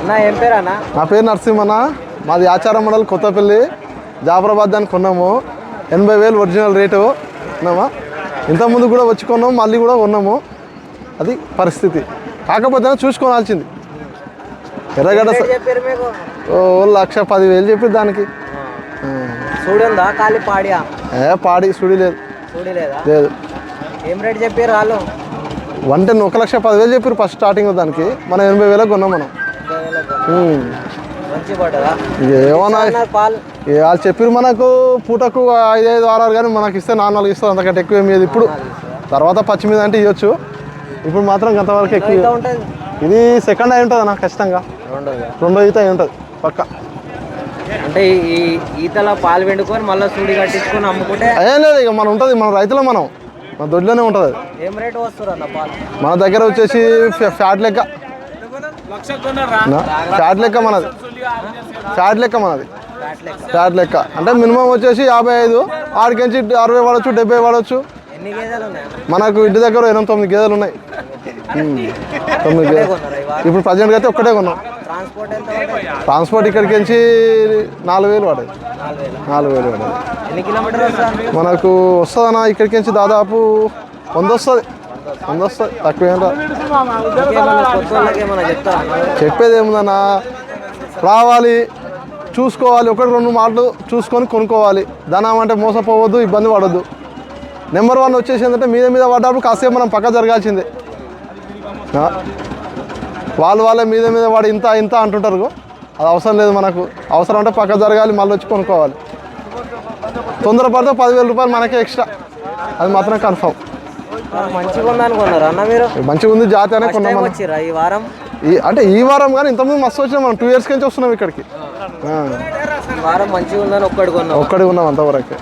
అన్న ఏం పేరు అన్న? నా పేరు నరసింహన్న మాది ఆచారం మండలి కొత్తపల్లి. జాఫరాబాద్ దాన్ని కొన్నాము. ఎనభై వేలు ఒరిజినల్ రేటు. ఉన్నామా ఇంతకుముందు కూడా వచ్చి కొన్నాము మళ్ళీ కూడా కొన్నాము. అది పరిస్థితి. కాకపోతే చూసుకోవాల్సింది. ఎర్రగడ్డ లక్ష పదివేలు చెప్పి దానికి. చూడుందా ఖాళీ పాడియా? ఏ పాడి చూడలేదా లేదు. ఏం రేట్ చెప్పారు వాళ్ళు? వన్ టెన్ ఒక లక్ష పదివేలు చెప్పారు ఫస్ట్ స్టార్టింగ్ దానికి. మనం ఎనభై వేలకు కొన్నాం మనం. ఏమన్నా వాళ్ళు చెప్పారు మనకు పూటకు ఐదు ఐదు వారాలు కానీ మనకి ఇస్తే నాలుగు నాలుగు ఇస్తారు అంతకంటే ఎక్కువ ఏమి ఇప్పుడు తర్వాత పచ్చి మీద అంటే ఇవ్వచ్చు ఇప్పుడు మాత్రం గంతవరకు ఎక్కువ ఇది సెకండ్ అయి ఉంటుంది అన్న ఖచ్చితంగా. రెండు ఈత అయి ఉంటుంది పక్క. అంటే ఈ- ఈతల పాలు వెండుకొని మళ్ళీ సూడి కట్టించుకొని అమ్ముకుంటే ఏం లేదు ఇక మనం ఉంటుంది మన రైతులు మనం. మన దొడ్లోనే ఉంటుంది. ఏం రేట్ అన్న పాలు? మన దగ్గర వచ్చేసి ఫ్యా- ఫ్యాట్ లెక్క? ఫ్యాట్ లెక్క మనది. ఫ్యాట్ లెక్క మనది. ఫ్యాట్ లెక్క. అంటే మినిమం వచ్చేసి యాభై ఐదు ఆడికించి అరవై వాడచ్చు డెబ్బై వాడచ్చు. ఎన్ని గేదెలు ఉన్నాయి? మనకు ఇంటి దగ్గర ఎనిమిది తొమ్మిది గేదెలు ఉన్నాయి. తొమ్మిది గేదెలు. ఇప్పుడు ప్రజెంట్గా అయితే ఒక్కటే కొన్నాం. ట్రాన్స్పోర్ట్ ఎంత పడ్డది ట్రాన్స్పోర్ట్ ఇక్కడికి నుంచి నాలుగు వేలు పడేది నాలుగు వేలు. పడేది ఎన్ని కిలోమీటర్ వస్తుంది? మనకు వస్తుందన్న ఇక్కడికి నుంచి దాదాపు వంద వస్తుంది. వంద వస్తుంది తక్కువ చెప్పేది ఏముందన్నా రావాలి చూసుకోవాలి ఒకటి రెండు మాటలు చూసుకొని కొనుక్కోవాలి. ధనం అంటే మోసపోవద్దు ఇబ్బంది పడద్దు. నెంబర్ వన్ వచ్చేసి ఏంటంటే మీద మీద పడ్డప్పుడు కాసేపు మనం పక్క జరగాల్సిందే. వాళ్ళు వాళ్ళే మీద మీద వాడు ఇంత ఇంత అంటుంటారు అది అవసరం లేదు మనకు. అవసరం అంటే పక్క జరగాలి మళ్ళీ వచ్చి కొనుక్కోవాలి. తొందరపడితే పదివేల రూపాయలు మనకే ఎక్స్ట్రా. అది మాత్రం కన్ఫర్మ్. మంచిగా ఉందని కొన్నారు అన్న మీరు? మంచిగా ఉంది జాతి అనే కొన్నాం వచ్చిరా ఈ వారం? అంటే ఈ వారం కానీ ఇంతకుముందు మస్తు వచ్చినాం మనం. టూ ఇయర్స్ నుంచి వస్తున్నాం ఇక్కడికి. వారం మంచిగా ఉందని ఒక్కటి కొన్నాం. ఒక్కడే ఉన్నాం అంతవరకు.